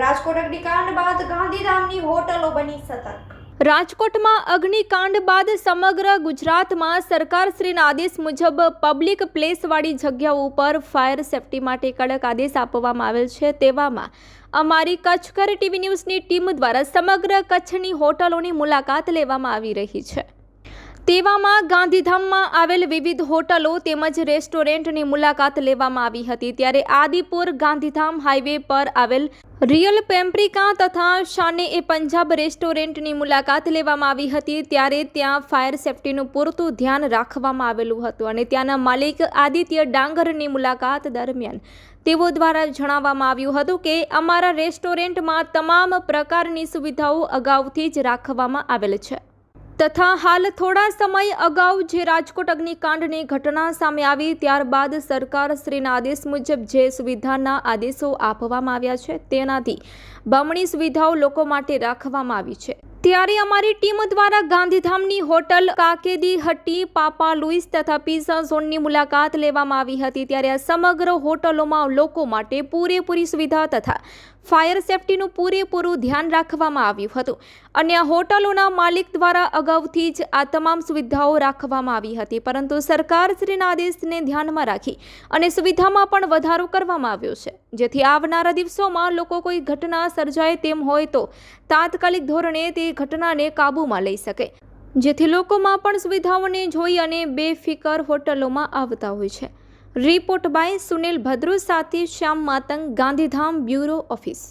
રાજકોટ અગ્નિકાંડ બાદ ગાંધીધામની હોટલો બની સતર્ક. રાજકોટમાં અગ્નિકાંડ બાદ સમગ્ર ગુજરાતમાં સરકારશ્રીના આદેશ મુજબ પબ્લિક પ્લેસવાળી જગ્યાઓ ઉપર ફાયર સેફટી માટે કડક આદેશ આપવામાં આવેલ છે. તેવામાં અમારી કચ્છકર ટીવી ન્યૂઝની ટીમ દ્વારા સમગ્ર કચ્છની હોટલોની મુલાકાત લેવામાં આવી રહી છે. તેવામાં ગાંધીધામમાં આવેલ વિવિધ હોટલો તેમજ રેસ્ટોરન્ટની મુલાકાત લેવામાં આવી હતી. ત્યારે આદિપુર ગાંધીધામ હાઈવે પર આવેલ રિયલ પેમ્પ્રિકા તથા શાને એ પંજાબ રેસ્ટોરન્ટની મુલાકાત લેવામાં આવી હતી. ત્યારે ત્યાં ફાયર સેફટીનું પૂરતું ધ્યાન રાખવામાં આવેલું હતું અને ત્યાંના માલિક આદિત્ય ડાંગરની મુલાકાત દરમિયાન તેઓ દ્વારા જણાવવામાં આવ્યું હતું કે અમારા રેસ્ટોરન્ટમાં તમામ પ્રકારની સુવિધાઓ અગાઉથી જ રાખવામાં આવેલ છે. તથા હાલ થોડા સમય અગાઉ જે રાજકોટ અગ્નિકાંડની ઘટના સામે આવી, ત્યારબાદ સરકાર શ્રીના આદેશ મુજબ જે સુવિધાના આદેશો આપવામાં આવ્યા છે, તેનાથી બમણી સુવિધાઓ લોકો માટે રાખવામાં આવી છે. ત્યારે અમારી ટીમ દ્વારા ગાંધીધામની હોટલ કાકેદી હટ્ટી, પાપા લુઈસ તથા પીઝા ઝોનની મુલાકાત લેવામાં આવી હતી. ત્યારે આ સમગ્ર હોટલોમાં લોકો માટે પૂરેપૂરી સુવિધા તથા ફાયર સેફટીનું પૂરેપૂરું ધ્યાન રાખવામાં આવ્યું હતું અને આ હોટલોના માલિક દ્વારા અગાઉથી જ આ તમામ સુવિધાઓ રાખવામાં આવી હતી. પરંતુ સરકારશ્રીના આદેશને ધ્યાનમાં રાખી અને સુવિધામાં પણ વધારો કરવામાં આવ્યો છે. જેથી આવનારા દિવસોમાં લોકો કોઈ ઘટના સર્જાય તેમ હોય તો તાત્કાલિક ધોરણે તે ઘટનાને કાબૂમાં લઈ શકે. જેથી લોકોમાં પણ સુવિધાઓને જોઈ અને બેફિકર હોટલોમાં આવતા હોય છે. રિપોર્ટ બાય સુનિલ ભદ્રુ સાથે શ્યામ માતંગ, ગાંધીધામ બ્યુરો ઓફિસ.